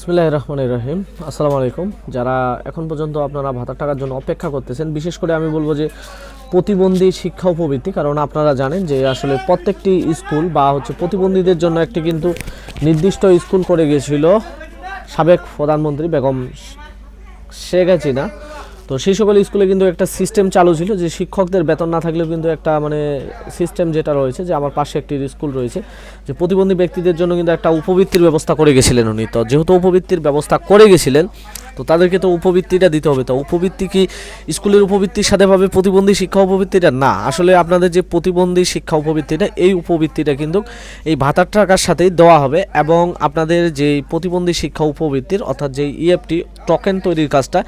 বিসমিল্লাহ রহমান রহিম আসসালামু আলাইকুম। যারা এখন পর্যন্ত আপনারা ভাতার টাকার জন্য অপেক্ষা করতেছেন, বিশেষ করে আমি বলব যে প্রতিবন্ধী শিক্ষা উপবৃত্তি, কারণ আপনারা জানেন যে আসলে প্রত্যেকটি স্কুল বা হচ্ছে প্রতিবন্ধীদের জন্য একটি কিন্তু নির্দিষ্ট স্কুল করে গিয়েছিল সাবেক প্রধানমন্ত্রী বেগম শেখ হাসিনা। তো সেই সকল স্কুলে কিন্তু একটা সিস্টেম চালু ছিল যে শিক্ষকদের বেতন না থাকলেও কিন্তু একটা মানে সিস্টেম যেটা রয়েছে যে আমার পাশে একটি স্কুল রয়েছে, যে প্রতিবন্ধী ব্যক্তিদের জন্য কিন্তু একটা উপবৃত্তির ব্যবস্থা করে গেছিলেন উনি। তো যেহেতু উপবৃত্তির ব্যবস্থা করে গেছিলেন তো তাদেরকে তো উপবৃত্তিটা দিতে হবে। তো উপবৃত্তি কি স্কুলের উপবৃত্তির সাথে পাবে প্রতিবন্ধী শিক্ষা উপবৃত্তিটা? না, আসলে আপনাদের যে প্রতিবন্ধী শিক্ষা উপবৃত্তিটা, এই উপবৃত্তিটা কিন্তু এই ভাতার টাকার সাথেই দেওয়া হবে এবং আপনাদের যে প্রতিবন্ধী শিক্ষা উপবৃত্তির অর্থাৎ যে ইএফটি টোকেন তৈরির কাজটা,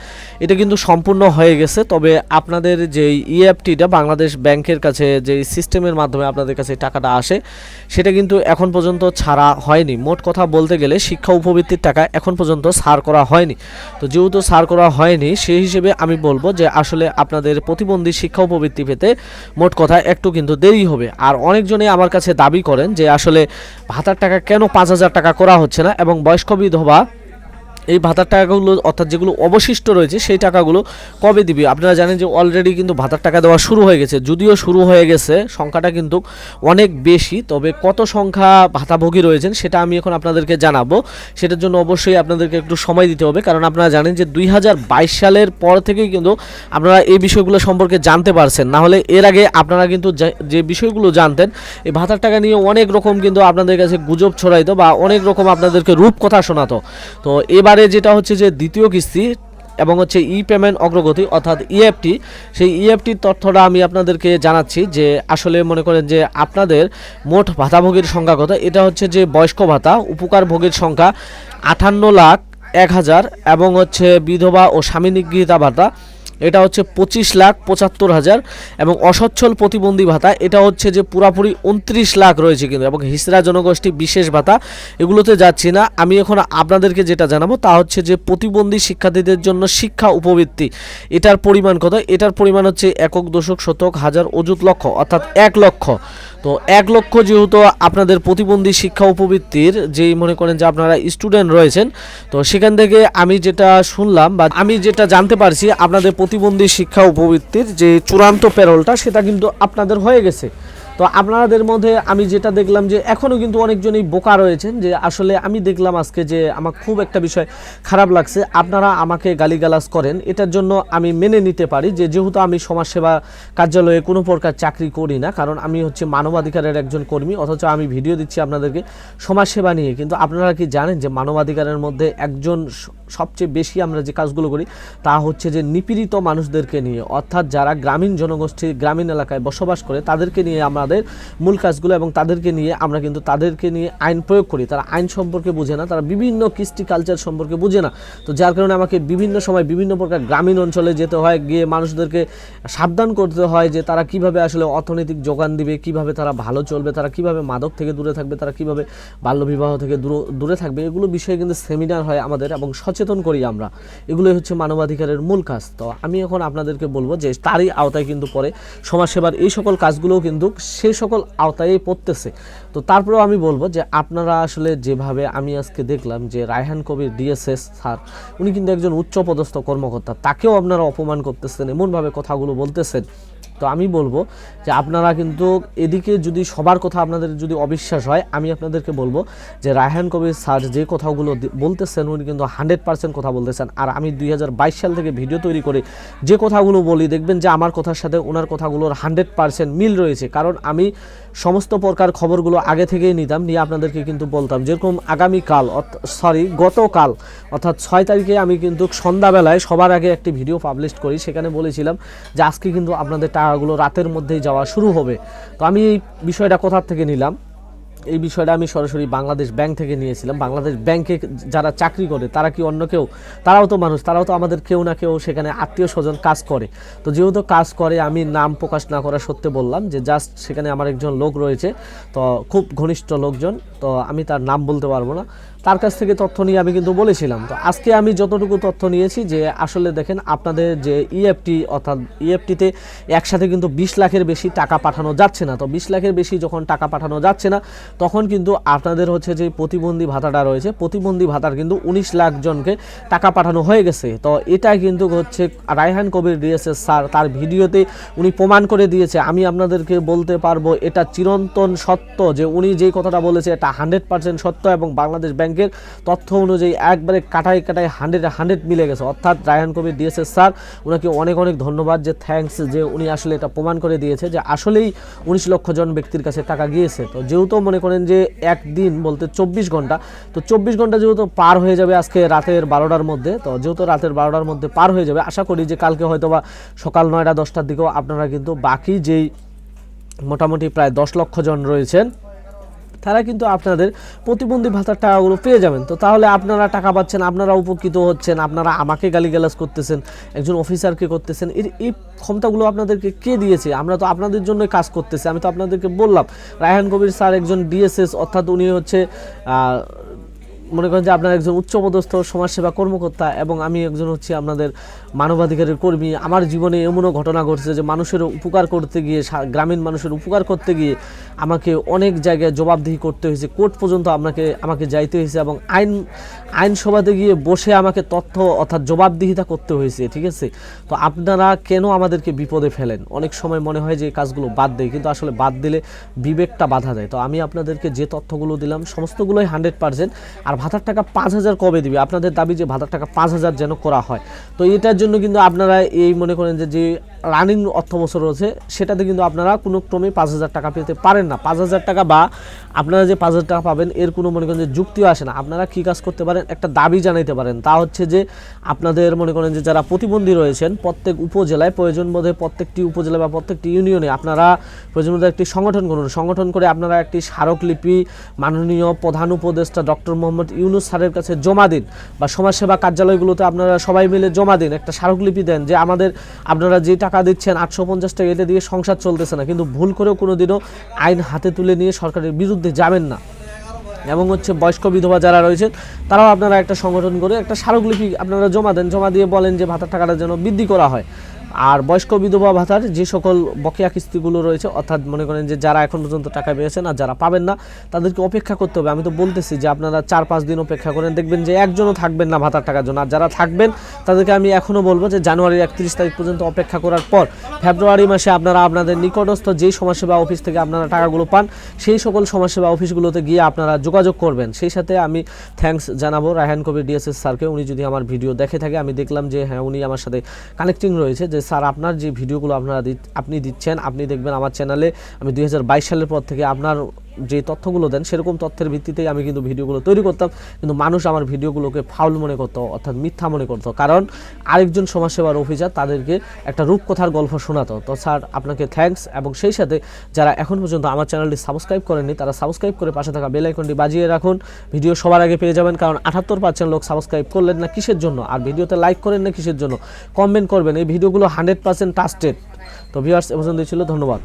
এটা কিন্তু সম্পূর্ণ হয়ে গেছে। তবে আপনাদের যে ইএফটিটা বাংলাদেশ ব্যাংকের কাছে যে সিস্টেমের মাধ্যমে আপনাদের কাছে টাকাটা আসে, সেটা কিন্তু এখন পর্যন্ত ছাড়া হয়নি। মোট কথা বলতে গেলে শিক্ষা উপবৃত্তির টাকা এখন পর্যন্ত ছাড় করা হয়নি। তো যেহেতু সার করা হয়নি, সেই হিসেবে আমি বলব যে আসলে আপনাদের প্রতিবন্ধী শিক্ষা উপবৃত্তি পেতে মোট কথা একটু কিন্তু দেরি হবে। আর অনেকজনে আমার কাছে দাবি করেন যে আসলে ভাতার টাকা কেন পাঁচ হাজার টাকা করা হচ্ছে না এবং বয়স্ক বিধবা এই ভাতার টাকাগুলো, অর্থাৎ যেগুলো অবশিষ্ট রয়েছে, সেই টাকাগুলো কবে দিবে? আপনারা জানেন যে অলরেডি কিন্তু ভাতার টাকা দেওয়া শুরু হয়ে গেছে। যদিও শুরু হয়ে গেছে, সংখ্যাটা কিন্তু অনেক বেশি, তবে কত সংখ্যা ভাতাভোগী রয়েছেন সেটা আমি এখন আপনাদেরকে জানাব। সেটার জন্য অবশ্যই আপনাদেরকে একটু সময় দিতে হবে, কারণ আপনারা জানেন যে দুই হাজার বাইশ সালের পর থেকেই কিন্তু আপনারা এই বিষয়গুলো সম্পর্কে জানতে পারছেন। না হলে এর আগে আপনারা কিন্তু যে- যে বিষয়গুলো জানতেন, এই ভাতার টাকা নিয়ে অনেক রকম কিন্তু আপনাদের কাছে গুজব ছড়াইতো বা অনেক রকম আপনাদেরকে রূপকথা শোনাতো। তো এবারে যেটা হচ্ছে যে দ্বিতীয় কিস্তি এবং হচ্ছে ই পেমেন্ট অগ্রগতি অর্থাৎ ইএফটি, সেই ইএফটির তথ্যটা আমি আপনাদেরকে জানাচ্ছি যে আসলে মনে করেন যে আপনাদের মোট ভাতাভোগীর সংখ্যা কত? এটা হচ্ছে যে বয়স্ক ভাতা উপকার ভোগীর সংখ্যা আটান্ন লাখ এক হাজার এবং হচ্ছে বিধবা ও স্বামী নিগৃহীতা ভাতা এটা হচ্ছে পঁচিশ লাখ পঁচাত্তর হাজার এবং অসচ্ছল প্রতিবন্ধী ভাতা, এটা হচ্ছে যে পুরাপুরি উনত্রিশ লাখ রয়েছে কিন্তু, এবং হিসরা জনগোষ্ঠী বিশেষ ভাতা, এগুলোতে যাচ্ছি না। আমি এখন আপনাদেরকে যেটা জানাব তা হচ্ছে যে প্রতিবন্ধী শিক্ষার্থীদের জন্য শিক্ষা উপবৃত্তি, এটার পরিমাণ কত? এটার পরিমাণ হচ্ছে একক, দশক, শতক, হাজার, অযুত লক্ষ, অর্থাৎ এক লক্ষ। তো এক লক্ষ যেহেতু আপনাদের প্রতিবন্ধী শিক্ষা উপবৃত্তির যেই মনে করেন যে আপনারা স্টুডেন্ট রয়েছেন, তো সেখান থেকে আমি যেটা শুনলাম বা আমি যেটা জানতে পারছি, আপনাদের প্রতিবন্ধী শিক্ষা উপবৃত্তির যে চূড়ান্ত প্যারোলটা, সেটা কিন্তু আপনাদের হয়ে গেছে। তো আপনাদের মধ্যে আমি যেটা দেখলাম যে এখনও কিন্তু অনেকজনই বোকা রয়েছেন যে আসলে আমি দেখলাম আজকে যে আমার খুব একটা বিষয় খারাপ লাগছে। আপনারা আমাকে গালিগালাজ করেন, এটার জন্য আমি মেনে নিতে পারি যে যেহেতু আমি সমাজসেবা কার্যালয়ে কোনো প্রকার চাকরি করি না, কারণ আমি হচ্ছে মানবাধিকারের একজন কর্মী, অথচ আমি ভিডিও দিচ্ছি আপনাদেরকে সমাজসেবা নিয়ে। কিন্তু আপনারা কি জানেন যে মানবাধিকারের মধ্যে একজন সবচেয়ে বেশি আমরা যে কাজগুলো করি তা হচ্ছে যে নিপীড়িত মানুষদেরকে নিয়ে, অর্থাৎ যারা গ্রামীণ জনগোষ্ঠী, গ্রামীণ এলাকায় বসবাস করে তাদেরকে নিয়ে আমাদের মূল কাজগুলো এবং তাদেরকে নিয়ে আমরা কিন্তু তাদেরকে নিয়ে আইন প্রয়োগ করি। তারা আইন সম্পর্কে বুঝে না, তারা বিভিন্ন কৃষ্টি কালচার সম্পর্কে বুঝে না। তো যার কারণে আমাকে বিভিন্ন সময় বিভিন্ন প্রকার গ্রামীণ অঞ্চলে যেতে হয়, গিয়ে মানুষদেরকে সাবধান করতে হয় যে তারা কীভাবে আসলে অর্থনৈতিক যোগান দিবে, কীভাবে তারা ভালো চলবে, তারা কীভাবে মাদক থেকে দূরে থাকবে, তারা কীভাবে বাল্যবিবাহ থেকে দূরে থাকবে, এগুলো বিষয়ে কিন্তু সেমিনার হয় আমাদের এবং সচেতন করি আমরা। এগুলোই হচ্ছে মানবাধিকারের মূল কাজ। তো আমি এখন আপনাদেরকে বলব যে তারই আওতায় কিন্তু পরে সমাজসেবার এই সকল কাজগুলোও কিন্তু সেই সকল আওতায় পড়তেছে। তো তারপরেও আমি বলব যে আপনারা আসলে যেভাবে আমি আজকে দেখলাম যে রায়হান কবির ডিএসএস স্যার, উনি কিন্তু একজন উচ্চপদস্থ কর্মকর্তা, তাকেও আপনারা অপমান করতেছেন, এমনভাবে কথাগুলো বলতেছেন। তো আমি বলব যে আপনারা কিন্তু এদিকে যদি সবার কথা আপনাদের যদি অবিশ্বাস হয়, আমি আপনাদেরকে বলব যে রায়হান কবির স্যার যে কথাগুলো বলতেছেন, উনি কিন্তু হান্ড্রেড পার্সেন্ট কথা বলতেছেন। আর আমি দুই হাজার বাইশ সাল থেকে ভিডিও তৈরি করে, যে কথাগুলো বলি, দেখবেন যে আমার কথার সাথে ওনার কথাগুলোর হান্ড্রেড পার্সেন্ট মিল রয়েছে। কারণ আমি সমস্ত প্রকার খবরগুলো আগে থেকেই নিতাম, নিয়ে আপনাদেরকে কিন্তু বলতাম, যেরকম আগামীকাল সরি গতকাল, অর্থাৎ ছয় তারিখে আমি কিন্তু সন্ধ্যাবেলায় সবার আগে একটি ভিডিও পাবলিশ করি, সেখানে বলেছিলাম যে আজকে কিন্তু আপনাদের টাকাগুলো রাতের মধ্যেই যাওয়া শুরু হবে। তো আমি এই বিষয়টা কোথার থেকে নিলাম? এই বিষয়টা আমি সরাসরি বাংলাদেশ ব্যাংক থেকে নিয়েছিলাম। বাংলাদেশ ব্যাংকে যারা চাকরি করে, তারা কি অন্য কেউ? তারাও তো মানুষ, তারাও তো আমাদের কেউ না কেউ সেখানে আত্মীয় স্বজন কাজ করে। তো যেহেতু কাজ করে, আমি নাম প্রকাশ না করা সত্যি বললাম যে জাস্ট সেখানে আমার একজন লোক রয়েছে, তো খুব ঘনিষ্ঠ লোকজন, তো আমি তার নাম বলতে পারব না। তার কাছ থেকে তথ্য নিয়ে আমি কিন্তু বলেছিলাম। তো আজকে আমি যতটুকু তথ্য নিয়েছি যে আসলে দেখেন আপনাদের যে E ইএফটি অর্থাৎ ইএফটিতে একসাথে কিন্তু বিশ লাখের বেশি টাকা পাঠানো যাচ্ছে না। তো বিশ লাখের বেশি যখন টাকা পাঠানো যাচ্ছে না তখন কিন্তু আপনাদের হচ্ছে যে প্রতিবন্ধী ভাতাটা রয়েছে, প্রতিবন্ধী ভাতার কিন্তু উনিশ লাখ জনকে টাকা পাঠানো হয়ে গেছে। তো এটা কিন্তু হচ্ছে রায়হান কবির ডিএসএস স্যার তার ভিডিওতে উনি প্রমাণ করে দিয়েছে। আমি আপনাদেরকে বলতে পারব, এটা চিরন্তন সত্য যে উনি যেই কথাটা বলেছে, এটা হান্ড্রেড পার্সেন্ট সত্য এবং বাংলাদেশ ব্যাংকের তথ্য অনুযায়ী একবারে কাটাই কাটাই হান্ড্রেড হান্ড্রেড মিলে গেছে। অর্থাৎ রায়হান কবির ডিএসএস স্যার ওনাকে অনেক অনেক ধন্যবাদ যে থ্যাঙ্কস যে উনি আসলে এটা প্রমাণ করে দিয়েছে যে আসলেই উনিশ লক্ষ জন ব্যক্তির কাছে টাকা গিয়েছে। তো যেহেতু মনে করেন যে একদিন বলতে চব্বিশ ঘণ্টা। তো চব্বিশ ঘণ্টা যেহেতু পার হয়ে যাবে আজকে রাতের বারোটার মধ্যে, তো যেহেতু রাতের বারোটার মধ্যে পার হয়ে যাবে, আশা করি যে কালকে হয়তো বা সকাল নয়টা দশটার দিকেও আপনারা কিন্তু বাকি যেই মোটামুটি প্রায় দশ লক্ষ জন রয়েছেন তারা কিন্তু আপনাদের প্রতিবন্ধী ভাতার টাকাগুলো পেয়ে যাবেন। তো তাহলে আপনারা টাকা পাচ্ছেন, আপনারা উপকৃত হচ্ছেন, আপনারা আমাকে গালিগালাজ করতেছেন, একজন অফিসারকে করতেছেন, এর এই ক্ষমতাগুলো আপনাদেরকে কে দিয়েছে? আমরা তো আপনাদের জন্যই কাজ করতেছি, আমি তো আপনাদেরকে বললাম। রায়হান কবির স্যার একজন ডিএসএস, অর্থাৎ উনি হচ্ছে মনে করেন যে আপনার একজন উচ্চপদস্থ সমাজসেবা কর্মকর্তা এবং আমি একজন হচ্ছে আপনাদের মানবাধিকারের কর্মী, আমার জীবনে এমনও ঘটনা ঘটছে যে মানুষের উপকার করতে গিয়ে গ্রামীণ মানুষের উপকার করতে গিয়ে আমাকে অনেক জায়গায় জবাবদিহি করতে হয়েছে। কোর্ট পর্যন্ত আপনাকে, আমাকে যাইতে হয়েছে এবং আইন, আইনসভাতে গিয়ে বসে আমাকে তথ্য অর্থাৎ জবাবদিহিতা করতে হয়েছে, ঠিক আছে? তো আপনারা কেন আমাদেরকে বিপদে ফেলেন? অনেক সময় মনে হয় যে এই কাজগুলো বাদ দেয় কিন্তু আসলে বাদ দিলে বিবেকটা বাধা দেয়। তো আমি আপনাদেরকে যে তথ্যগুলো দিলাম, সমস্তগুলোই হান্ড্রেড পার্সেন্ট আর ভাতার টাকা পাঁচ হাজার কবে দিবে? আপনাদের দাবি যে ভাতার টাকা পাঁচ হাজার যেন করা হয়। তো এটার জন্য কিন্তু আপনারা এই মনে করেন যে যে রানিং অর্থ বছর রয়েছে, সেটাতে কিন্তু আপনারা কোনো ক্রমে পাঁচ হাজার টাকা পেতে পারেন না। পাঁচ হাজার টাকা বা আপনারা যে পাঁচ হাজার টাকা পাবেন, এর কোনো মনে করেন যে যুক্তিও আসে না। আপনারা কী কাজ করতে পারেন, একটা দাবি জানাইতে পারেন। তা হচ্ছে যে আপনাদের মনে করেন যে যারা প্রতিবন্ধী রয়েছেন, প্রত্যেক উপজেলায় প্রয়োজন বোধে প্রত্যেকটি উপজেলা বা প্রত্যেকটি ইউনিয়নে আপনারা প্রয়োজন বোধে একটি সংগঠন করুন সংগঠন করে আপনারা একটি স্মারকলিপি মাননীয় প্রধান উপদেষ্টা ডক্টর মোহাম্মদ ইউনুস স্যারের কাছে জমা দিন বা সমাজসেবা কার্যালয়গুলোতে আপনারা সবাই মিলে জমা দিন। একটা স্মারকলিপি দেন যে আমাদের, আপনারা যে টাকা দিচ্ছেন, আটশো পঞ্চাশ টাকা এটা দিয়ে সংসার চলতেছে না। কিন্তু ভুল করেও কোনোদিনও আইন হাতে তুলে নিয়ে সরকারের বিরুদ্ধে যাবেন না। এবং হচ্ছে বয়স্ক বিধবা যারা রয়েছেন, তারাও আপনারা একটা সংগঠন করে একটা স্মারকলিপি আপনারা জমা দেন। জমা দিয়ে বলেন যে ভাতার টাকাটা যেন বৃদ্ধি করা হয়। আর বয়স্ক বিধবা ভাতার যে সকল বকেয়া কিস্তিগুলো রয়েছে, অর্থাৎ মনে করেন যে যারা এখন পর্যন্ত টাকা পেয়েছেন আর যারা পাবেন না, তাদেরকে অপেক্ষা করতে হবে। আমি তো বলতেছি যে আপনারা চার পাঁচ দিন অপেক্ষা করেন, দেখবেন যে একজনও থাকবেন না ভাতার টাকার জন্য। আর যারা থাকবেন, তাদেরকে আমি এখনও বলব যে জানুয়ারির একত্রিশ তারিখ পর্যন্ত অপেক্ষা করার পর ফেব্রুয়ারি মাসে আপনারা আপনাদের নিকটস্থ যেই সমাজসেবা অফিস থেকে আপনারা টাকাগুলো পান, সেই সকল সমাজসেবা অফিসগুলোতে গিয়ে আপনারা যোগাযোগ করবেন। সেই সাথে আমি থ্যাঙ্কস জানাব রায়হান কবির ডিএসএস স্যারকে। উনি যদি আমার ভিডিও দেখে থাকে, আমি দেখলাম যে হ্যাঁ উনি আমার সাথে কানেক্টিং রয়েছে, যে স্যার, আপনার যে ভিডিওগুলো আপনারা আপনি দিচ্ছেন, আপনি দেখবেন আমার চ্যানেলে আমি দুই হাজার বাইশ সালের পর থেকে আপনার যে তথ্যগুলো দেন, সেরকম তথ্যের ভিত্তিতেই আমি কিন্তু ভিডিওগুলো তৈরি করতাম। কিন্তু মানুষ আমার ভিডিওগুলোকে ফাউল মনে করতো, অর্থাৎ মিথ্যা মনে করতো। কারণ আরেকজন সমাজসেবার অফিসার তাদেরকে একটা রূপকথার গল্প শোনাতো। তো স্যার, আপনাকে থ্যাঙ্কস এবং সেই সাথে যারা এখন পর্যন্ত আমার চ্যানেলটি সাবস্ক্রাইব করেননি, তারা সাবস্ক্রাইব করে পাশে থাকা বেল আইকনটি বাজিয়ে রাখুন। ভিডিও সবার আগে পেয়ে যাবেন, কারণ আঠাত্তর পার্সেন্ট লোক সাবস্ক্রাইব করলেন না কিসের জন্য? আর ভিডিওতে লাইক করেন না কিসের জন্য? কমেন্ট করবেন। এই ভিডিওগুলো হান্ড্রেড পার্সেন্ট ট্রাস্টেড তো ভিউয়ার্স এ পর্যন্ত ছিল, ধন্যবাদ।